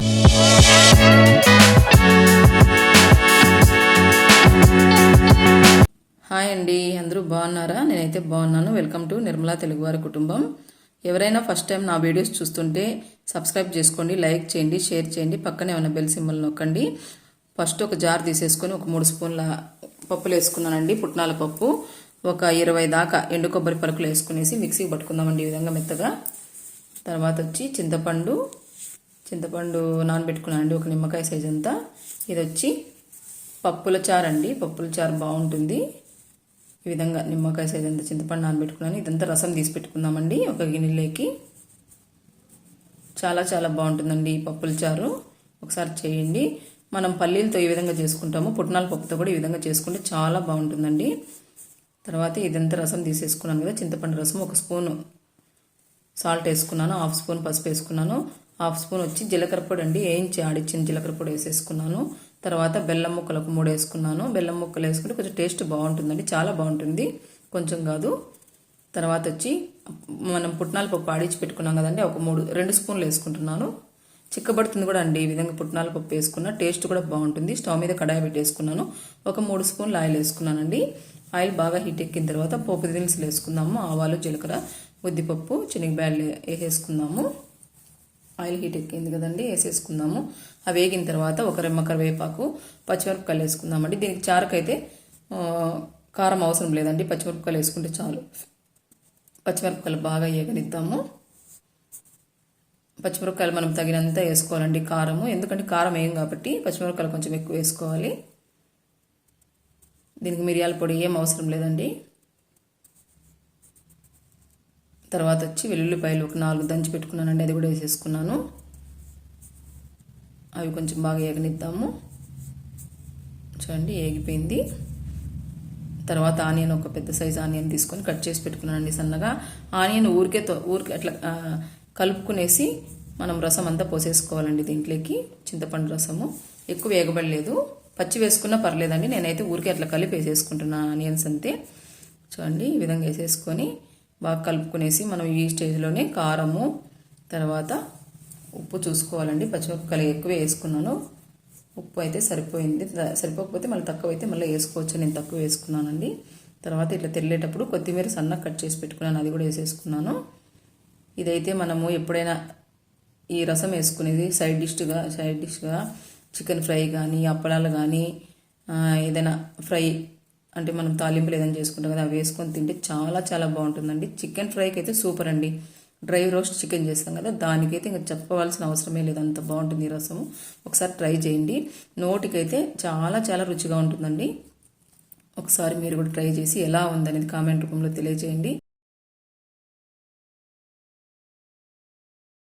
Hi అండి అందరూ బాగున్నారా? నేనైతే బాగున్నాను. వెల్కమ్ టు నిర్మలా తెలుగువారి కుటుంబం. ఎవరైనా ఫస్ట్ టైం నా వీడియోస్ చూస్తుంటే సబ్స్క్రైబ్ చేసుకోండి లైక్ చేయండి షేర్ చేయండి పక్కనే ఉన్న బెల్ సింబల్ నొక్కండి. ఫస్ట్ ఒక జార్ తీసేసుకొని ఒక మూడు స్పూన్ల పప్పులు వేసుకున్నానండి పుట్నాల పప్పు. ఒక ఇరవై దాకా ఎండు కొబ్బరి పలుకులు వేసుకునేసి మిక్సీకి పట్టుకుందామండి ఈ విధంగా మెత్తగా. తర్వాత వచ్చి చింతపండు చింతపండు నానబెట్టుకున్నానండి ఒక నిమ్మకాయ సైజ్ అంతా. ఇది వచ్చి పప్పుల చారు అండి పప్పుల చారు బాగుంటుంది. ఈ విధంగా నిమ్మకాయ సైజ్ అంతా చింతపండు నానబెట్టుకున్నాను. ఇదంతా రసం తీసి పెట్టుకుందామండి ఒక గిన్నెలోకి. చాలా చాలా బాగుంటుందండి ఈ పప్పుల చారు. ఒకసారి చేయండి. మనం పల్లీలతో ఈ విధంగా చేసుకుంటాము పుట్నాల పప్పుతో కూడా ఈ విధంగా చేసుకుంటే చాలా బాగుంటుందండి. తర్వాత ఇదంతా రసం తీసేసుకున్నాను కదా చింతపండు రసం ఒక స్పూను. సాల్ట్ వేసుకున్నాను హాఫ్ స్పూన్ పసుపు వేసుకున్నాను. హాఫ్ స్పూన్ వచ్చి జీలకర్ర పొడి అండి. వేయించి ఆడిచ్చిన జీలకర్ర పొడి వేసేసుకున్నాను. తర్వాత బెల్లం ముక్కలు ఒక మూడు వేసుకున్నాను. బెల్లం ముక్కలు వేసుకుంటే కొంచెం టేస్ట్ బాగుంటుందండి. చాలా బాగుంటుంది. కొంచెం కాదు. తర్వాత వచ్చి మనం పుట్నాల పప్పు ఆడించి పెట్టుకున్నాం కదండి. ఒక మూడు రెండు స్పూన్లు వేసుకుంటున్నాను. చిక్కబడుతుంది కూడా అండి. ఈ విధంగా పుట్నాల పప్పు వేసుకున్న టేస్ట్ కూడా బాగుంటుంది. స్టవ్ మీద కడాయి పెట్టేసుకున్నాను. ఒక మూడు స్పూన్లు ఆయిల్ వేసుకున్నానండి. ఆయిల్ బాగా హీట్ ఎక్కిన తర్వాత పోపు దినుసులు వేసుకుందాము. ఆవాలు జీలకర్ర ఉద్దిపప్పు శనగబ్యాళ్ళు వేసేసుకుందాము. ఆయిల్ హీట్ ఎక్కింది కదండి వేసేసుకుందాము. అవి వేగిన తర్వాత ఒక రెమ్మ కరివేపాకు పచ్చిమిరపకాయలు వేసుకుందామండి దీనికి చారుకైతే కారం అవసరం లేదండి. పచ్చిమిరపకాయలు వేసుకుంటే చాలు. పచ్చిమిరపకాయలు బాగా వేగనిద్దాము పచ్చిమిరపకాయలు మనం తగినంత వేసుకోవాలండి కారము. ఎందుకంటే కారం వేయం కాబట్టి పచ్చిమిరపకాయలు కొంచెం ఎక్కువ వేసుకోవాలి. దీనికి మిరియాల పొడి ఏం అవసరం లేదండి. తర్వాత వచ్చి వెల్లుల్లిపాయలు ఒక నాలుగు దంచి పెట్టుకున్నానండి అది కూడా వేసేసుకున్నాను. అవి కొంచెం బాగా ఏగనిద్దాము. చూడండి ఏగిపోయింది. తర్వాత ఆనియన్ ఒక పెద్ద సైజ్ ఆనియన్ తీసుకొని కట్ చేసి పెట్టుకున్నానండి సన్నగా. ఆనియన్ ఊరికే ఊరికే అట్లా కలుపుకునేసి మనం రసం అంతా పోసేసుకోవాలండి దీంట్లోకి చింతపండు రసము. ఎక్కువ వేగబడలేదు పచ్చి వేసుకున్నా పర్లేదండి నేనైతే ఊరికే అట్లా కలిపి వేసేసుకుంటున్నాను ఆనియన్స్ అంతే. చూడండి ఈ విధంగా వేసేసుకొని బాగా కలుపుకునేసి మనం ఈ స్టేజ్లోనే కారము తర్వాత ఉప్పు చూసుకోవాలండి. పచ్చిమిరపకాయలు ఎక్కువ వేసుకున్నాను. ఉప్పు అయితే సరిపోయింది. సరిపోకపోతే మళ్ళీ తక్కువ అయితే మళ్ళీ వేసుకోవచ్చు. నేను తక్కువ వేసుకున్నానండి. తర్వాత ఇట్లా తెల్లేటప్పుడు కొత్తిమీర సన్న కట్ చేసి పెట్టుకున్నాను. అది కూడా వేసేసుకున్నాను. ఇదైతే మనము ఎప్పుడైనా ఈ రసం వేసుకునేది సైడ్ డిష్గా సైడ్ డిష్గా చికెన్ ఫ్రై కానీ అప్పడాలు కానీ ఏదైనా ఫ్రై అంటే మనం తాలింపులు ఏదైనా చేసుకుంటాం కదా అవి వేసుకొని తింటే చాలా చాలా బాగుంటుందండి. చికెన్ ఫ్రైకి అయితే సూపర్ అండి డ్రై రోస్ట్ చికెన్ చేస్తాం కదా దానికైతే ఇంకా చెప్పవలసిన అవసరమే లేదు. అంత బాగుంటుంది ఈ రసము. ఒకసారి ట్రై చేయండి. నోటికైతే చాలా చాలా రుచిగా ఉంటుందండి. ఒకసారి మీరు కూడా ట్రై చేసి ఎలా ఉందనేది కామెంట్ రూపంలో తెలియజేయండి.